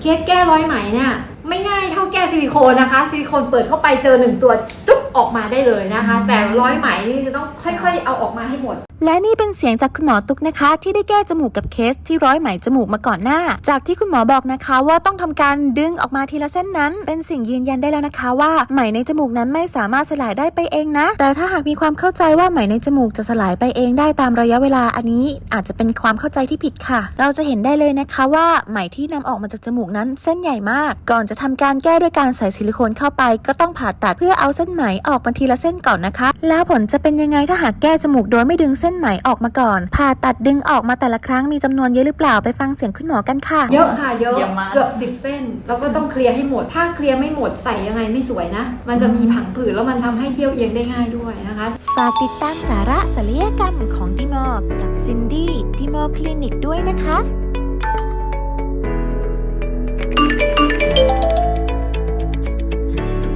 เคสแก้ร้อยไหมเนี่ยไม่ง่ายเท่าแก้ซิลิโคนนะคะ ซิลิโคนเปิดเข้าไปเจอหนึ่งตัวจุ๊บ ออกมาได้เลยนะคะ แต่ร้อยไหมนี่คือต้องค่อยๆ เอาออกมาให้หมด และนี่เป็นเสียงจากคุณหมอตุ๊กนะคะ ที่ได้แก้จมูกกับเคสที่ร้อยไหมจมูกมาก่อนหน้า จากที่คุณหมอบอกนะคะว่าต้องทำการดึงออกมาทีละเส้นนั้น เป็นสิ่งยืนยันได้แล้วนะคะ ว่าไหมในจมูกนั้นไม่สามารถสลายได้ไปเองนะ แต่ถ้าหากมีความเข้าใจว่าไหมในจมูกจะสลายไปเองได้ตามระยะเวลาอันนี้อาจจะเป็นความเข้าใจที่ผิดค่ะ เราจะเห็นได้เลยนะคะว่าไหมที่นำออกมาจากจมูกนั้นเส้นใหญ่มาก ก่อนจะทำการแก้ด้วยการใส่ซิลิโคนเข้าไป ก็ต้องผ่าตัดเพื่อเอาเส้นไหมออกมาทีละเส้นก่อนนะคะ แล้วผลจะเป็นยังไงถ้าหากแก้จมูกโดยไม่ดึงเส้นไหมออกมาก่อน ผ่าตัดดึงออกมาแต่ละครั้งมีจำนวนเยอะหรือเปล่าไปฟังเสียงคุณหมอกันค่ะ เยอะค่ะเยอะเยอะมาก เกือบสิบเส้น แล้วก็ต้องเคลียร์ให้หมด ถ้าเคลียร์ไม่หมดใส่ยังไงไม่สวยนะ มันจะมีผังผืดแล้วมันทำให้เบี้ยวเอียงได้ง่ายด้วยนะคะ ฝากติดตามสาระศัลยกรรมของดิมอร์กับซินดี้ดิมอร์คลินิกด้วยนะคะ